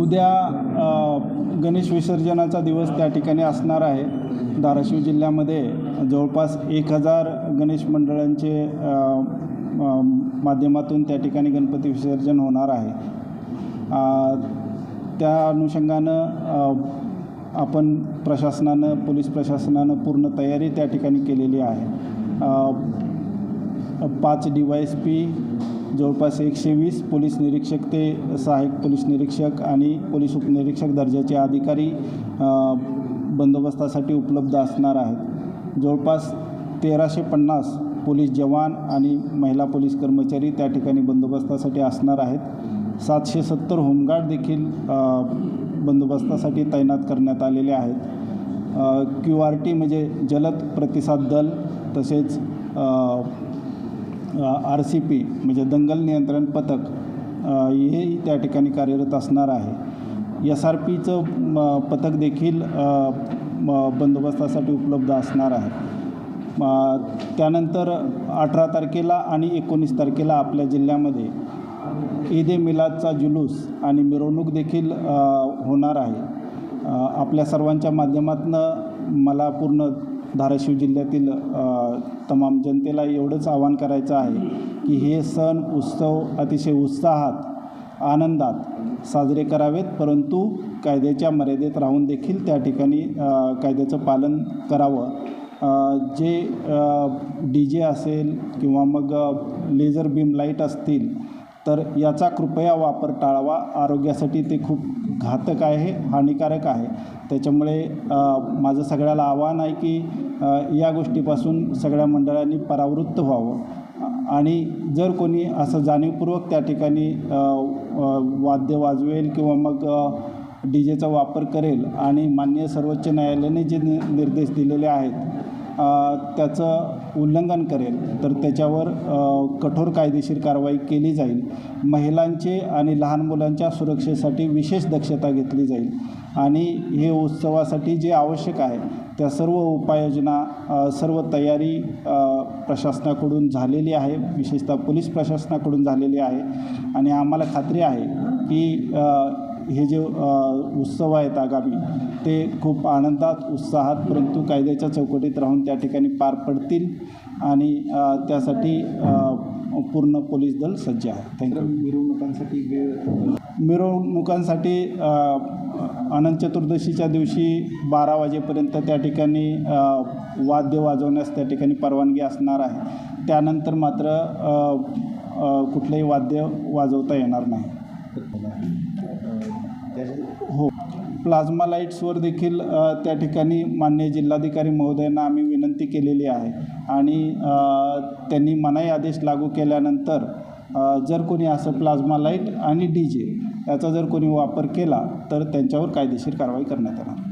उद्या गणेश विसर्जनाचा दिवस त्या ठिकाणी असणार आहे. धाराशिव जिल्ह्यामध्ये जवळपास एक हजार गणेश मंडळांचे माध्यमातून त्या ठिकाणी गणपती विसर्जन होणार आहे. त्या अनुषंगानं आपण प्रशासनानं पोलीस प्रशासनानं पूर्ण तयारी त्या ठिकाणी केलेली आहे. पाच डी वाय एस पी जवळपास एकशे वीस पोलीस निरीक्षक ते सहाय्यक पोलीस निरीक्षक आणि पोलीस उपनिरीक्षक दर्जाचे अधिकारी बंदोबस्तासाठी उपलब्ध असणार आहेत. जवळपास तेराशे पन्नास पोलीस जवान आणि महिला पोलीस कर्मचारी त्या ठिकाणी बंदोबस्तासाठी असणार आहेत. सातशे सत्तर होमगार्ड देखील बंदोबस्तासाठी तैनात करण्यात आलेले आहेत. क्यू आर टी म्हणजे जलद प्रतिसाद दल तसेच आर सी पी म्हणजे दंगल नियंत्रण पथक हे हेही त्या ठिकाणी कार्यरत असणार आहे. एस आर पीचं पथक देखील म, बंदोबस्तासाठी उपलब्ध असणार आहे. त्यानंतर अठरा तारखेला आणि एकोणीस तारखेला आपल्या जिल्ह्यामध्ये ईद ए मिलादचा जुलूस आणि मिरवणूक देखील होणार आहे. आपल्या सर्वांच्या माध्यमातनं मला पूर्ण धाराशिव जिल्ह्यातील तमाम जनतेला एवढंच आवाहन करायचं आहे की हे सण उत्सव अतिशय उत्साहात आनंदात साजरे करावेत. परंतु कायद्याच्या मर्यादेत राहून देखील त्या ठिकाणी कायद्याचं पालन करावं. जे डी जे असेल किंवा मग लेझर बीम लाइट असतील तर याचा कृपया वापर टाळावा. आरोग्यासाठी ते खूप घातक आहे हानिकारक आहे. त्याच्यामुळे माझं सगळ्याला आव्हान आहे की या गोष्टीपासून सगळ्या मंडळांनी परावृत्त व्हावं. आणि जर कोणी असं जाणीवपूर्वक त्या ठिकाणी वाद्य वाजवेल किंवा मग डी जेचा वापर करेल आणि माननीय सर्वोच्च न्यायालयाने जे नि निर्देश दिलेले आहेत त्याचं उल्लंघन करेल तर त्याच्यावर कठोर कायदेशीर कारवाई केली जाईल. महिलांचे आणि लहान मुलांच्या सुरक्षेसाठी विशेष दक्षता घेतली जाईल. आणि हे उत्सवासाठी जे आवश्यक आहे त्या सर्व उपाययोजना सर्व तयारी प्रशासनाकडून झालेली आहे. विशेषतः पोलीस प्रशासनाकडून झालेली आहे. आणि आम्हाला खात्री आहे की हे जे उत्सव आहेत आगामी ते खूप आनंदात उत्साहात परंतु कायद्याच्या चौकटीत राहून त्या ठिकाणी पार पडतील आणि त्यासाठी पूर्ण पोलीस दल सज्ज आहे थँक्यू मिरवणुकांसाठी मिरवणुकांसाठी अनंत चतुर्दशीच्या दिवशी बारा वाजेपर्यंत त्या ठिकाणी वाद्य वाजवण्यास त्या ठिकाणी परवानगी असणार आहे. त्यानंतर मात्र कुठलंही वाद्य वाजवता येणार नाही. हो. प्लाझ्मा लाईट्सवर देखील त्या ठिकाणी मान्य जिल्हाधिकारी महोदयांना आम्ही विनंती केलेली आहे. आणि त्यांनी मनाई आदेश लागू केल्यानंतर जर कोणी असं प्लाझ्मा लाइट आणि डी जे याचा जर कोणी वापर केला तर त्यांच्यावर कायदेशीर कारवाई करण्यात येणार.